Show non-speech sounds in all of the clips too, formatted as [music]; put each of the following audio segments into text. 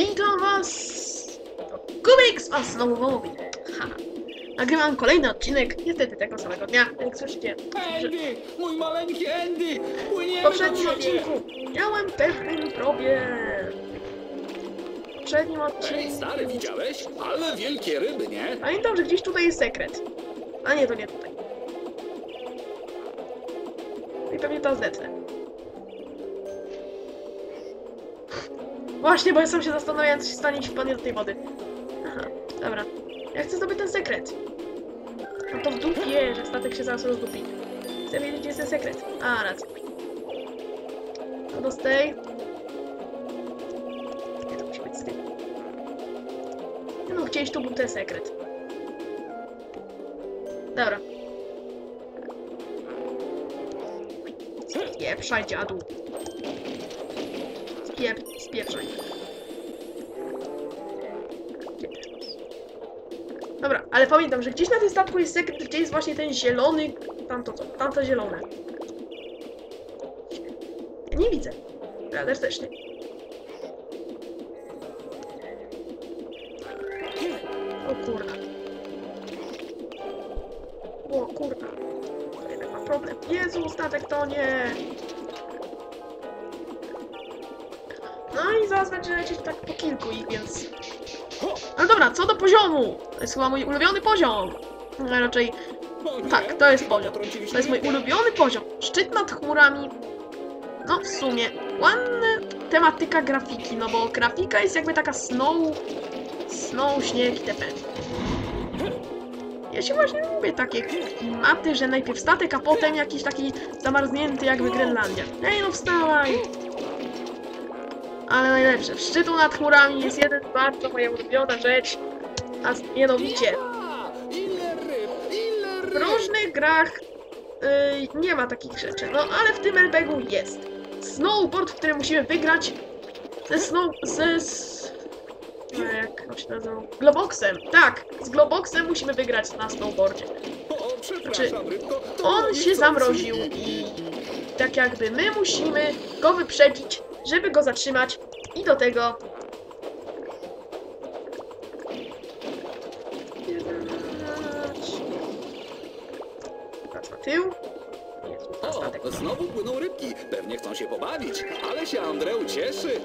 Witam was! Kubik z was znowu mówi. Ha. Nagrywam kolejny odcinek, niestety tego samego dnia, jak słyszycie. Andy! Mój maleńki Andy! W Płyniemy do poprzednim ciebie! odcinku miałem pewien problem. W poprzednim Ej, odcinku... stary, widziałeś? Ale wielkie ryby, nie? Pamiętam, że gdzieś tutaj jest sekret. A nie, to nie tutaj. I pewnie to zdechnę. Właśnie, bo ja sam się zastanawiałem, co się stanie, jeśli wpadnie do tej wody. Aha, dobra. Ja chcę zdobyć ten sekret. No to w dupie, że statek się zaraz rozdupi. Chcę wiedzieć, gdzie jest ten sekret. A, racja. No do z tej. Nie, to musi być z tej. No, gdzieś tu był ten sekret. Dobra. Spieprzaj, dziadu. Spiep, spieprzaj. Dobra, ale pamiętam, że gdzieś na tym statku jest sekret, gdzie jest właśnie ten zielony... Tamto co? Tamto zielone. Ja nie widzę. Ja też też nie. Ale dobra, co do poziomu! To jest chyba mój ulubiony poziom. No, raczej tak, to jest poziom. To jest mój ulubiony poziom. Szczyt nad chmurami. No w sumie ładna tematyka grafiki, no bo grafika jest jakby taka snow, snow, śnieg itp. Ja się właśnie lubię takie klimaty, że najpierw statek, a potem jakiś taki zamarznięty jakby Grenlandia. Ej no wstawaj! Ale najlepsze, w szczytu nad chmurami jest jeden bardzo moja ulubiona rzecz, a mianowicie w różnych grach yy, nie ma takich rzeczy, no ale w tym LBG-u jest. Snowboard, w którym musimy wygrać ze snow... ze... z... No, jak on się nazywał? Globoxem, tak! Z Globoxem musimy wygrać na snowboardzie. To On się zamroził i tak jakby my musimy go wyprzedzić, żeby go zatrzymać i do tego... Wracam na tył. O, znowu płyną rybki. Pewnie chcą się pobawić. Ale się Andreu cieszy.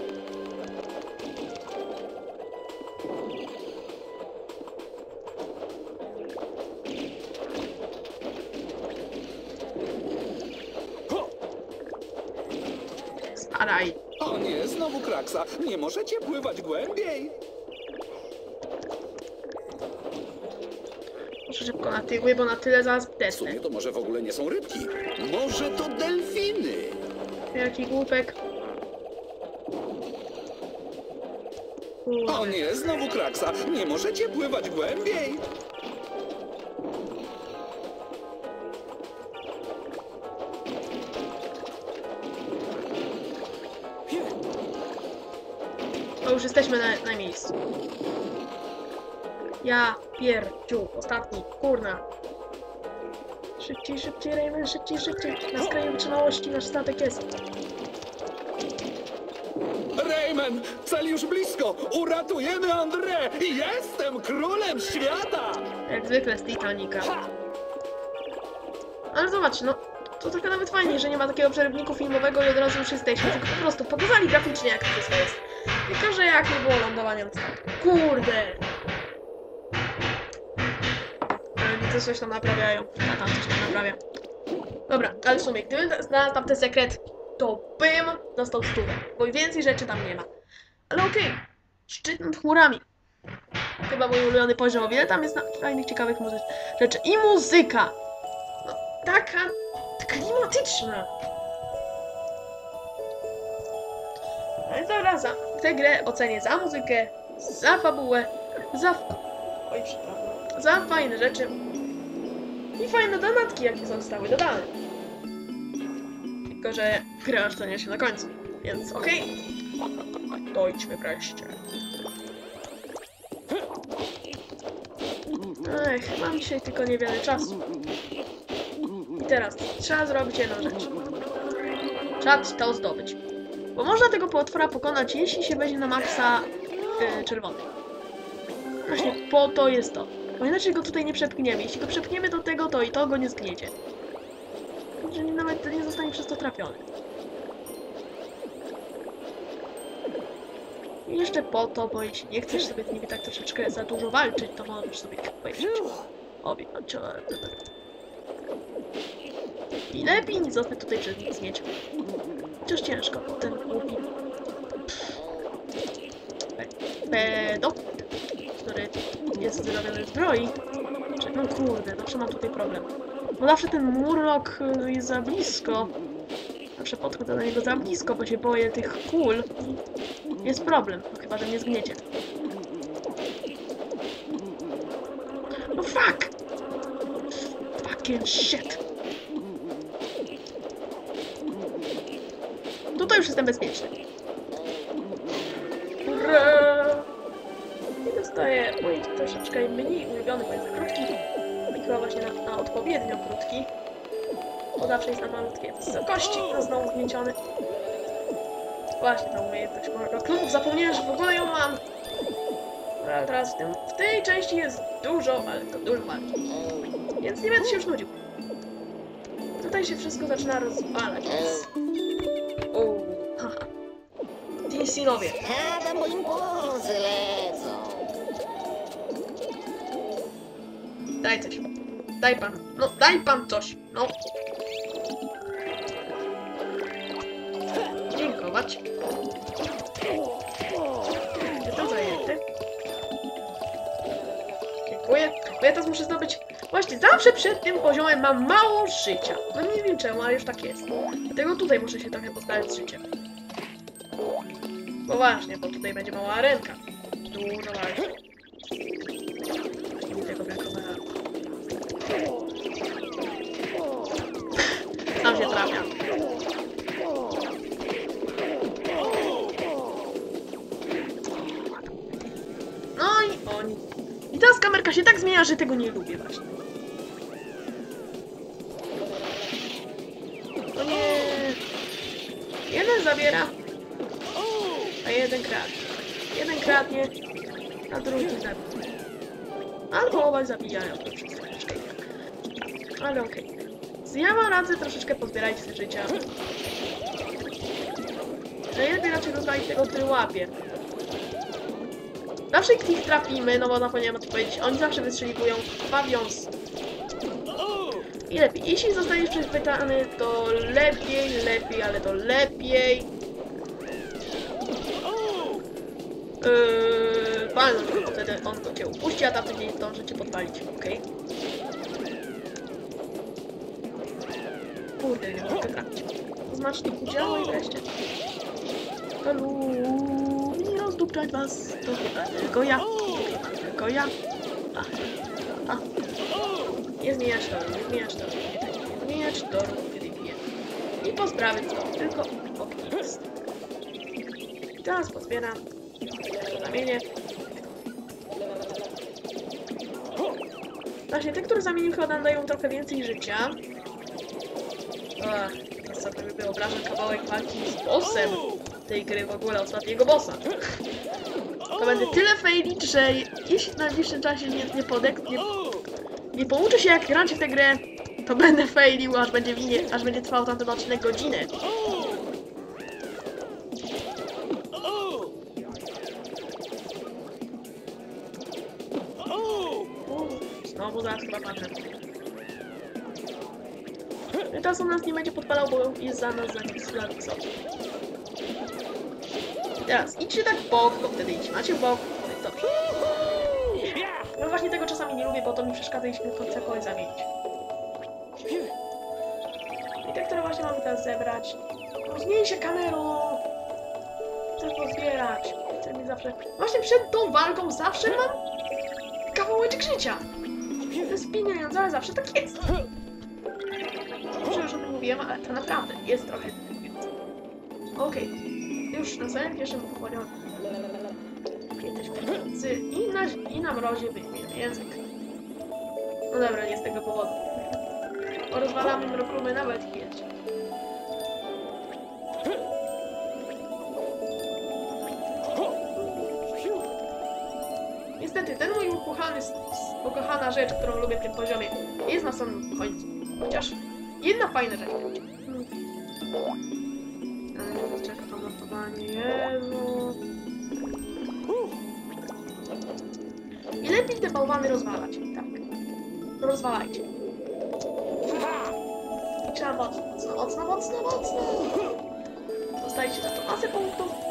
Nie możecie pływać głębiej. Muszę szybko na tyły, bo na tyle zaraz W desnę. sumie to może w ogóle nie są rybki. Może to delfiny. Jaki głupek. O nie, znowu kraksa. Nie możecie pływać głębiej. Jesteśmy na, na miejscu. Ja pierdziu, ostatni, kurna. Szybciej, szybciej, Raymond, szybciej, szybciej. Na skraju wytrzymałości nasz statek jest. Rayman, cel już blisko! Uratujemy André! Jestem królem świata! Jak zwykle z Titanica. Ale zobacz, no, to trochę nawet fajnie, że nie ma takiego przerywniku filmowego i od razu już jesteśmy, tylko po prostu pokazali graficznie jak to wszystko jest. Że jak nie było lądowania. Kurde! Ale widzę, coś tam naprawiają. A tam coś tam naprawia. Dobra, ale w sumie, gdybym znalazł tam ten sekret, to bym dostał stówę, bo więcej rzeczy tam nie ma. Ale okej, szczyt nad chmurami. Chyba mój ulubiony poziom, o wiele tam jest fajnych, ciekawych muzy- rzeczy. I muzyka! No, taka klimatyczna. Ale dobra, za tę grę ocenię za muzykę, za fabułę, za... Oj, przepraszam. Za fajne rzeczy. I fajne dodatki, jakie zostały dodane. Tylko, że gra ocenia się na końcu, więc okej. Dojdźmy wreszcie. Ech, mam dzisiaj tylko niewiele czasu. I teraz trzeba zrobić jedną rzecz. Trzeba to zdobyć. Bo można tego potwora pokonać, jeśli się weźmie na maksa e, czerwony. Właśnie po to jest to. Bo inaczej go tutaj nie przepchniemy. Jeśli go przepchniemy do tego, to i to go nie zgniecie. Że nawet nie zostanie przez to trafiony. I jeszcze po to, bo jeśli nie chcesz sobie z nimi tak troszeczkę za dużo walczyć, to możesz sobie powiedzieć. Obie, I lepiej nie zostać tutaj przez nich zmieć. Chociaż ciężko, ten głupi... Pe- Pedofil, który jest zrobiony zbroi. No kurde, zawsze mam tutaj problem. Bo zawsze ten murok y, jest za blisko. Zawsze podchodzę do niego za blisko, bo się boję tych kul. Jest problem, no chyba, że nie zgniecie. No fuck! Fucking shit! Jestem bezpieczny. Ura! I dostaję mój troszeczkę mniej ulubiony, bo jest krótki. I właśnie na, na odpowiednio krótki. Bo zawsze jest na malutkie wysokości, a znowu zgnieciony. Właśnie ta umiejętność mojego. Zapomniałem, że w ogóle ją mam. Ale teraz w, tym, w tej części jest dużo, ale to dużo walki. Więc nie będę się już nudził. Tutaj się wszystko zaczyna rozwalać, więc... DC-nowie. A tam po impulsy lecą. Daj coś. Daj pan. No, daj pan coś. No. Dziękować. Jestem zajęty. Dziękuję. Bo ja teraz muszę zdobyć... Właśnie, zawsze przed tym poziomem mam mało życia. No nie wiem czemu, ale już tak jest. Dlatego tutaj muszę się trochę pozbawić życia. No właśnie, bo tutaj będzie mała arenka. Dużo walki. Właśnie mi tego. Tam się trafia. No i oni. I teraz kamerka się tak zmienia, że tego nie lubię właśnie. O nie. Jeden zabiera, kradnie. Jeden kradnie, a drugi zabija. Albo obaj zabijają, to. Ale okej. Ja mam radzę troszeczkę pozbierać te życia. Najlepiej raczej rozwalić tego, który łapie. Zawsze ich trafimy, no bo zapomniałem o tym powiedzieć, oni zawsze wystrzeliwują bawiąc. I lepiej. Jeśli zostaniesz przechwytany, to lepiej, lepiej, ale to lepiej. Yy, palnąć go, wtedy on to cię upuści, a tamten nie zdąży cię podpalić, okej? Kurde, nie mogę trafić. To to działo i wreszcie. Halo, nie rozdupczać was, to chyba tylko ja. Chyba tylko ja. A, a. Nie zmieniać toru, nie zmieniać toru, nie zmieniać toru, kiedy bije. I po sprawie to tylko ognist. I teraz pozbieram zamienię. Właśnie, te, które zamienił chyba dają trochę więcej życia. Ach, teraz sobie wyobrażam kawałek walki z bossem tej gry w ogóle, ostatniego bossa. To będzie tyle failić, że jeśli w najbliższym czasie nie, nie podek... Nie, nie pouczę się jak grać w tę grę, to będę failił, aż będzie, minie, aż będzie trwał tamten odcinek godzinę. Podpalał, bo jest za nas za Teraz idźcie tak w bok, bo wtedy idź macie w bok. No Dobrze. No właśnie tego czasami nie lubię, bo to mi przeszkadza, jeśli chcę kogoś zamienić. I te, które właśnie mamy teraz zebrać. Zmień się kamero! Chcę pozbierać. Chcę mi zawsze... Właśnie przed tą walką zawsze mam kawałeczek życia. To jest pieniądze, ale zawsze tak jest. Mówiłem, ale to naprawdę jest trochę. Okej. Już na samym pierwszym. Jesteśmy wszyscy i na, i na mrozie wyjmiemy język. No dobra, nie z tego powodu. Rozwalamy mroklumy nawet kiedyś. niestety, ten mój ukochany, ukochana rzecz, którą lubię w tym poziomie, jest na samym końcu. Chociaż jedna fajna rzecz. Ale czeka tam losowanie, Jezu. I lepiej te bałwany rozwalać, tak. Rozwalajcie. Trzeba mocno, mocno, mocno, mocno. Dostajecie za to masę punktów.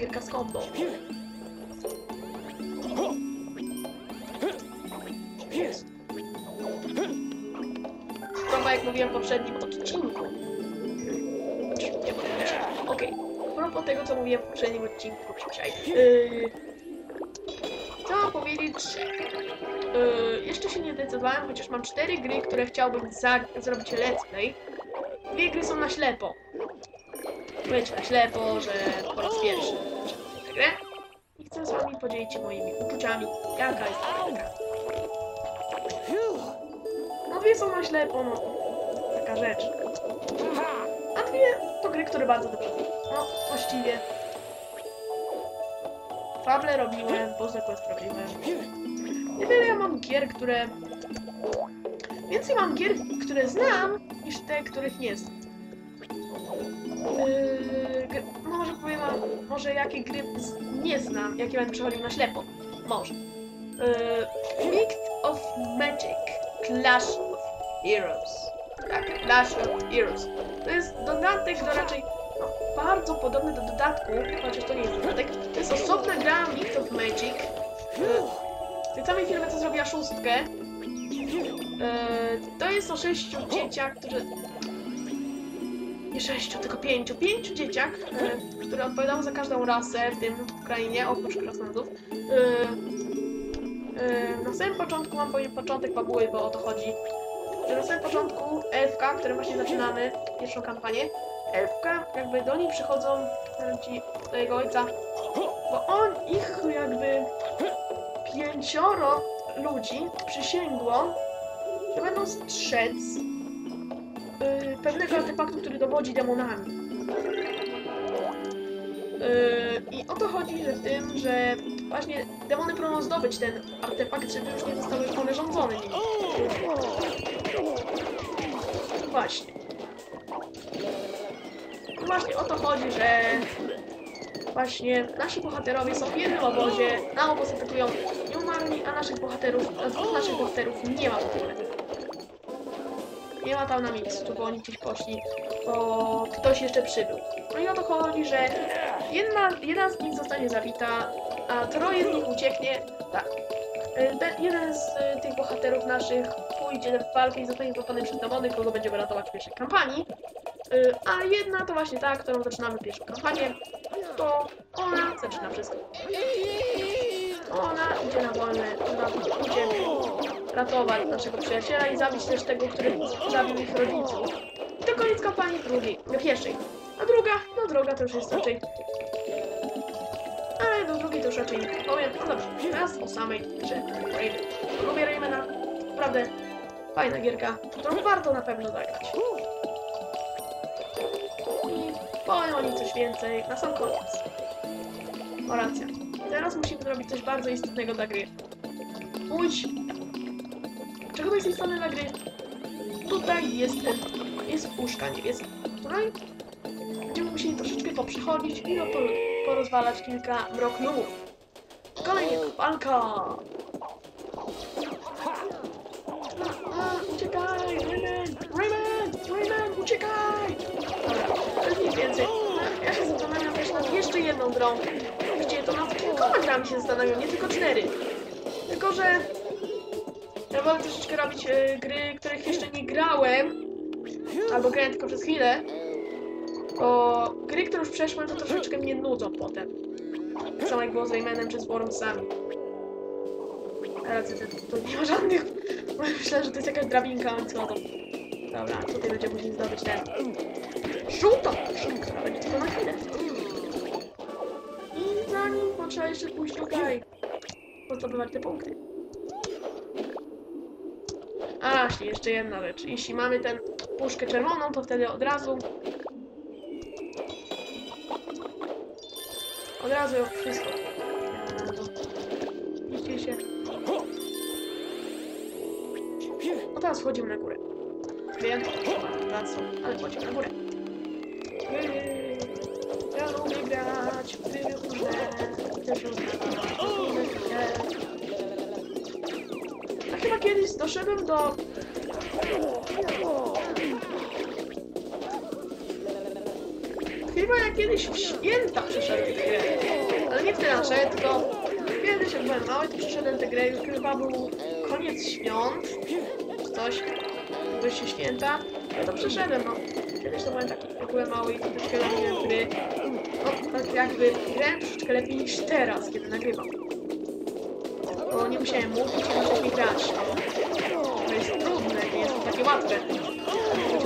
Gierka z. Jest. Chyba jak mówiłem w poprzednim odcinku. Okej. A propos tego, co mówiłem w poprzednim odcinku dzisiaj. Yy, co mam powiedzieć? Yy, jeszcze się nie zdecydowałem, chociaż mam cztery gry, które chciałbym zrobić let's. Dwie gry są na ślepo. Wiecie, na ślepo, że po raz pierwszy tę grę. I chcę z wami podzielić się moimi uczuciami. Jaka jest ta gra? No dwie są na ślepo, no. Taka rzecz. A dwie to gry, które bardzo dobrze. No, właściwie. Fable robiłem, Puzzle Quest robiłem. Niewiele ja mam gier, które... Więcej mam gier, które znam, niż te, których nie znam. Yy, może jakie gry nie znam, jakie będę przechodził na ślepo. Może. Yy, of Magic. Clash of Heroes. Tak, Clash of Heroes. To jest dodatek do raczej no, bardzo podobny do dodatku, chociaż to nie jest dodatek. To jest osobna gra League of Magic. Yy, tej samej firmy, co zrobiła szóstkę. Yy, to jest o sześciu dzieciach, którzy... Nie sześciu, tylko pięciu. Pięciu dzieciach, yy, które odpowiadały za każdą rasę w tym krainie, oprócz krasnodów. Yy, Yy, na samym początku mam powiem początek fabuły, bo o to chodzi. Że na samym początku Elfka, którym właśnie zaczynamy pierwszą kampanię, Elfka jakby do niej przychodzą ci do jego ojca, bo on ich jakby pięcioro ludzi przysięgło, że będą strzec yy, pewnego artefaktu, który dowodzi demonami. Yy, I o to chodzi, że w tym, że właśnie demony próbują zdobyć ten artefakt, żeby już nie zostały one rządzone nim. Właśnie. Właśnie o to chodzi, że właśnie nasi bohaterowie są w jednym obozie, na obóz atakują nieumarli, a naszych bohaterów, a dwóch naszych bohaterów nie ma w ogóle. Nie ma tam na miejscu, bo oni gdzieś poszli, bo ktoś jeszcze przybył. No i o to chodzi, że jedna, jedna z nich zostanie zabita, a troje z nich ucieknie. Tak. Y, Jeden z y, tych bohaterów naszych pójdzie w walkę i zostanie złapany przez demony, kogo będziemy ratować w pierwszej kampanii. Y, A jedna to właśnie ta, którą zaczynamy pierwszą kampanię. To ona zaczyna wszystko. Ona idzie na wolne, ona idzie ratować naszego przyjaciela i zabić też tego, który zabił ich rodziców. I to koniec kampanii drugiej, pierwszej. A druga, no druga to już jest raczej ale do drugiej to już raczej nie powiem. No dobrze, teraz o samej grze. Rayman. Lubię Raymana. Naprawdę fajna gierka, którą warto na pewno zagrać. I powiem o niej coś więcej na sam koniec. O racja. Teraz musimy zrobić coś bardzo istotnego dla gry. Pójdź! Jest istotne dla gry? Tutaj jest jest puszka niebieska, której będziemy musieli troszeczkę poprzechodzić i por porozwalać kilka mroknumów. Kolejnie walka! A, uciekaj! Rayman! Rayman! Rayman! Uciekaj! Dobra, to jest mniej więcej. Ja się zastanawiam też nad jeszcze jedną grą. Właściwie to nad kilkoma grami się zastanawiam, nie tylko cztery. Tylko, że ja wolę troszeczkę robić e, gry, których jeszcze nie grałem. Albo grałem tylko przez chwilę. Bo gry, które już przeszłem, to troszeczkę mnie nudzą potem. Tak samo jak było z Raymanem czy z Wormsami. Teraz to, to nie ma żadnych... [laughs] Myślę, że to jest jakaś drabinka, więc co to... Dobra, tutaj będziemy musieli zdobyć ten... Potion, która będzie tylko na chwilę. I za nim no, trzeba jeszcze pójść tutaj. Po zdobywać te punkty. A, jeszcze jedna rzecz. Jeśli mamy tę puszkę czerwoną, to wtedy od razu... Od razu wszystko. Widzicie się. No teraz wchodzimy na górę. Wiem, teraz są, ale wchodzimy na górę. Jej, Ja lubię grać w różne. Też lubię kiedyś doszedłem do... Chyba ja kiedyś w święta przeszedłem tę grę. Ale nie w nasze, tylko kiedyś jak byłem mały, to przeszedłem tę grę. Już chyba był koniec świąt, czy coś. Były się święta. To przeszedłem, no. Kiedyś to byłem tak, jak byłem mały i troszkę robiłem gry. No, tak jakby grałem troszeczkę lepiej niż teraz, kiedy nagrywam. Bo nie musiałem mówić, nie musiałem grać. Takie łatwe.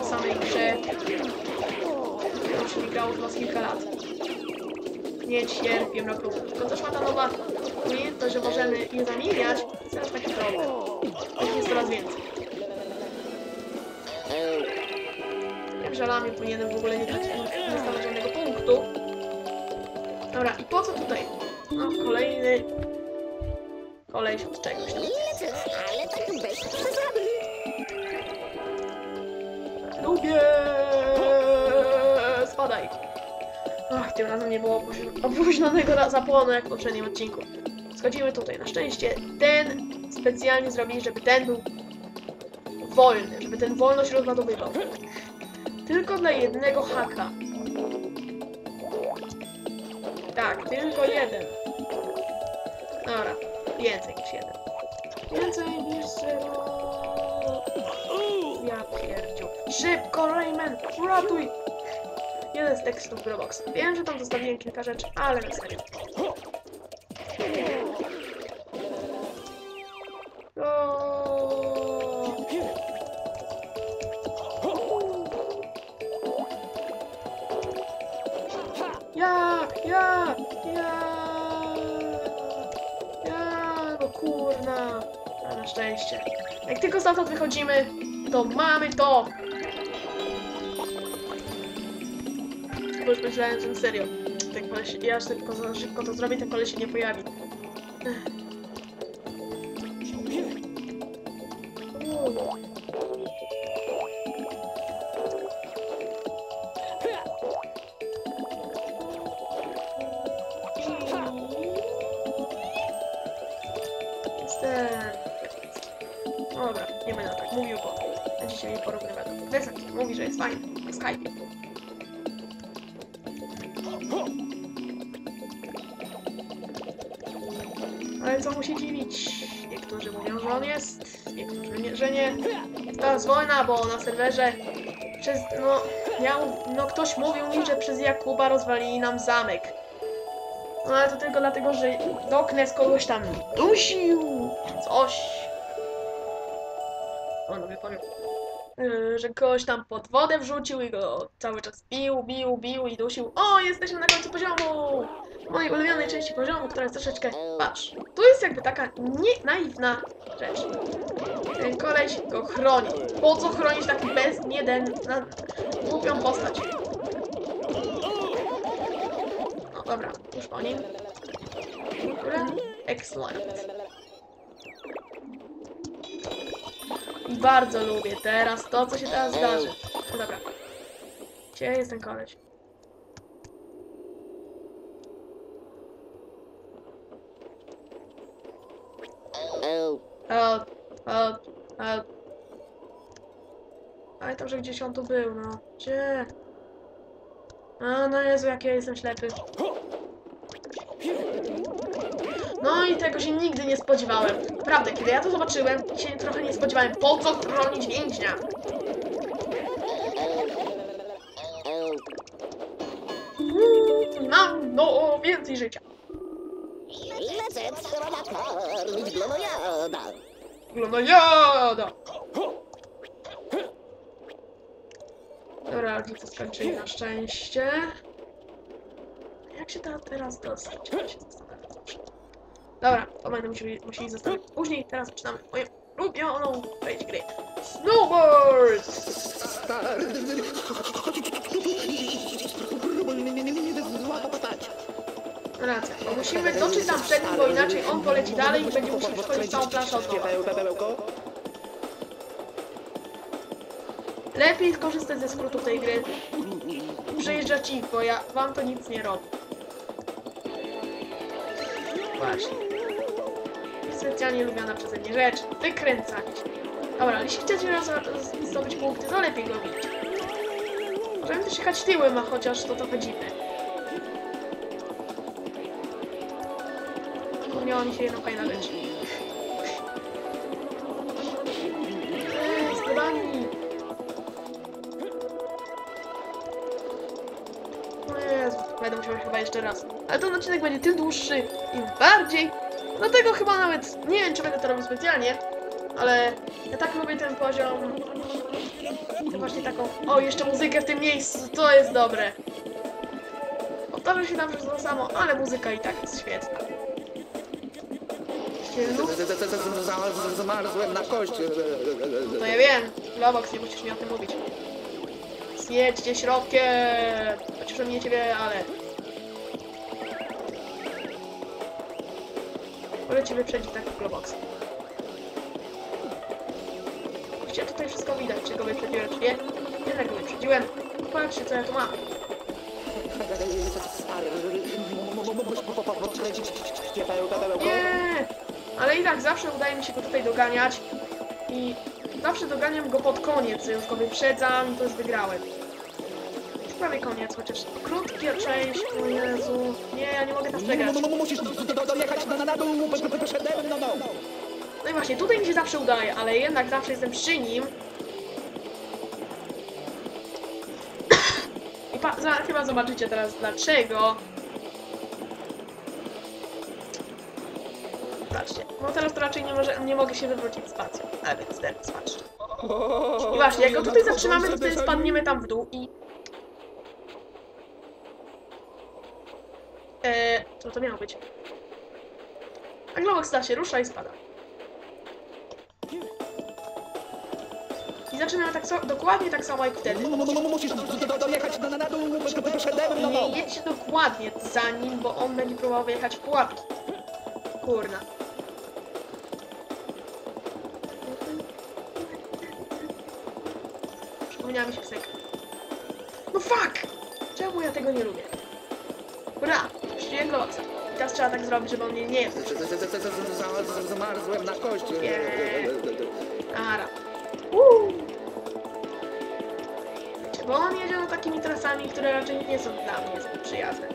O samej grze. To się nie grało z was kilka lat. Nie cierpię mroków. Tylko też ma ta nowa umiejętność, że możemy je zamieniać. Teraz taki problem. Ich jest coraz więcej. Jak żalami powinienem w ogóle nie dać nie stawiać żadnego punktu. Dobra, i po co tutaj? No, kolejny koleś od czegoś tam. Tym razem nie było opóź- opóźnionego zapłonu jak w poprzednim odcinku. Schodzimy tutaj. Na szczęście ten specjalnie zrobili, żeby ten był wolny, żeby ten wolno się rozładowywał. Tylko dla jednego haka. Tak, tylko jeden. Dobra, więcej niż jeden. Więcej niż zero. Ja pierdziu. Szybko, Rayman! Uratuj! Jeden z tekstów Roblox. Wiem, że tam zostawiłem kilka rzeczy, ale na serio. O! Ja! Ja! Ja! Ja! No kurna! Na szczęście. Jak tylko stamtąd wychodzimy, to mamy to! Bo już myślałem, że serio. Ten koleś, ja szybko, szybko to zrobię, ten koleś się nie pojawi. Dobra, nie będę tak mówił, bo będziecie mnie porównywać. Desant mówi, że jest fajny na Skype. Ale co mu się dziwić? Niektórzy mówią, że on jest, niektórzy nie, że nie. To jest wojna, bo na serwerze przez, no, miał, no ktoś mówił mi, że przez Jakuba rozwalili nam zamek. No ale to tylko dlatego, że Doknes kogoś tam dusił, coś. O, no powiem. Yy, że kogoś tam pod wodę wrzucił i go cały czas bił, bił, bił i dusił. O, jesteśmy na końcu poziomu! Mojej ulubionej części poziomu, która jest troszeczkę... Patrz, tu jest jakby taka nie naiwna rzecz. Ten koleś go chroni. Po co chronić taki bez jeden na głupią postać? No dobra, już po nim. Excellent. Bardzo lubię teraz to, co się teraz zdarzy. No dobra. Gdzie jest ten koleś? Help, help, help. Pamiętam, że gdzieś on tu był, no. Gdzie? A, no Jezu, jak ja jestem ślepy. No i tego się nigdy nie spodziewałem. Naprawdę, kiedy ja to zobaczyłem, się trochę nie spodziewałem. Po co chronić więźnia? o, Mm, Mam, no, więcej życia. lecę, nakarmić glonojada. Dobra, rodzice skończyli na szczęście. Jak się ta teraz dostać? Ja się. Dobra, to będę musieli, musieli zostawić później. Teraz zaczynamy moją ulubioną część gry. Snowboard! Racja, bo musimy dotrzeć tam przed nim, bo inaczej on poleci dalej i będzie musiał przechodzić całą planszę od. Lepiej skorzystać ze skrótów tej gry. Przejeżdżać ich, bo ja wam to nic nie robi. Właśnie. Specjalnie lubiana przeze mnie rzecz. Wykręcanie. Dobra, jeśli chcecie zdobyć punkty, to lepiej go bić. Możemy też jechać tyłem, a chociaż to trochę dziwne. Przypomniała mi się jedna fajna rzecz. O Jezu, będę musiał chyba jeszcze raz. Ale ten odcinek będzie tym dłuższy, im bardziej. Dlatego chyba nawet nie wiem, czy będę to robił specjalnie, ale ja tak lubię ten poziom. Właśnie taką. O, jeszcze muzykę w tym miejscu, to jest dobre. Powtarzam się tam przez to samo, ale muzyka i tak jest świetna. Zamarzłem na kość. To ja wiem, Globox, nie musisz mi o tym mówić. Zjedźcie środkiem! Chociaż mnie ciebie, ale... cię wyprzedzić tak jak Globox. Gdzie tutaj wszystko widać, czy go wyprzedziłem, czy nie? Jednak go wyprzedziłem. Patrzcie, co ja tu mam. Nie! Ale i tak zawsze udaje mi się go tutaj doganiać. I zawsze doganiam go pod koniec, już go wyprzedzam i to już wygrałem. Prawie koniec, chociaż krótka część, o Jezu. Nie, ja nie mogę teraz przegrać. Musisz dojechać na, na dół przede mną. No i właśnie, tutaj mi się zawsze udaje, ale jednak zawsze jestem przy nim. I pa, za, chyba zobaczycie teraz dlaczego. Patrzcie, no teraz to raczej nie, może, nie mogę się wywrócić spacją, a więc teraz patrzcie. I właśnie, jak go tutaj zatrzymamy, to wtedy spadniemy tam w dół i... Eee, co to miało być? A Globox da się rusza i spada. I zaczynamy tak samo, dokładnie tak samo jak wtedy. Musisz dojechać na, na dół przede mną. Nie jedźcie dokładnie za nim, bo on będzie próbował wyjechać w pułapki. Kurna. Przypomniała mi się piosenka. No fuck! Czemu ja tego nie lubię? Ura! I teraz trzeba tak zrobić, żeby on mnie nie... Zamarzłem na kość. Ara. Uuu. Bo on jedzie takimi trasami, które raczej nie są dla mnie zbyt przyjazne.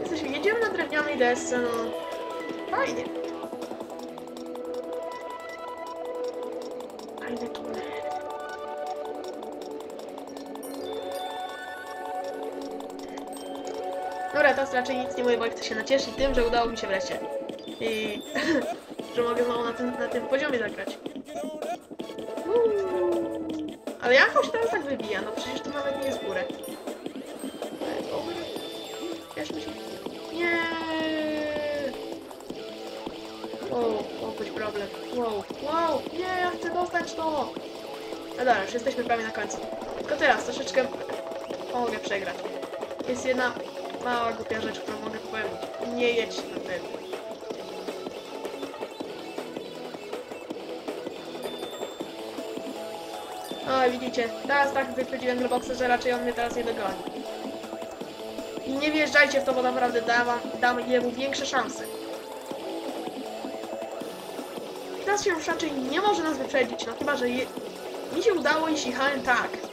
Jesteśmy, jedziemy na drewnianej desce, no. Fajnie. Teraz raczej nic nie mówię, bo chcę się nacieszyć tym, że udało mi się wreszcie. I [laughs] że mogę znowu na tym, na tym poziomie zagrać. Uuu. Ale jak on się teraz tak wybija? No przecież to nawet nie jest górę. Cieszmy się. Nie. Wow, być problem. Wow, wow, nie, ja chcę dostać to. No dobra, już jesteśmy prawie na końcu. Tylko teraz troszeczkę mogę przegrać. Jest jedna mała głupia rzecz, którą mogę popełnić. Nie jedź na pewno. O, widzicie, teraz tak wyprzedziłem Globoxa, że raczej on mnie teraz nie dogoni. I nie wjeżdżajcie w to, bo naprawdę dam, dam jemu większe szanse. Teraz się już raczej nie może nas wyprzedzić, no chyba, że je... mi się udało i jechałem tak.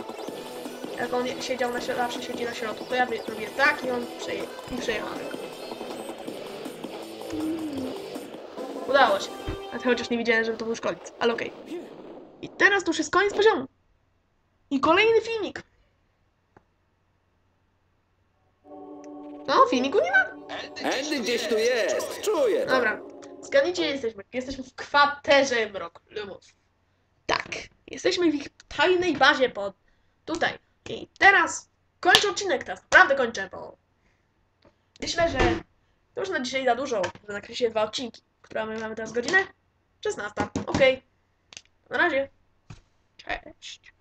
Jak on siedział na środku, zawsze siedzi na środku, to ja robię tak i on przeje i przejechałem. Udało się. A chociaż nie widziałem, żeby to był koniec, ale okej. I teraz to już jest koniec poziomu. I kolejny filmik. No, filmiku nie ma. Andy gdzieś tu jest, czuję. Dobra, zgadnijcie, gdzie jesteśmy. Jesteśmy w kwaterze Mrok Lumów. Tak, jesteśmy w ich tajnej bazie pod tutaj. I teraz kończę odcinek, teraz naprawdę kończę, bo myślę, że To już na dzisiaj za dużo. Nakreśliłem dwa odcinki. Która my mamy teraz godzinę? 16. Okej. Na razie. Cześć.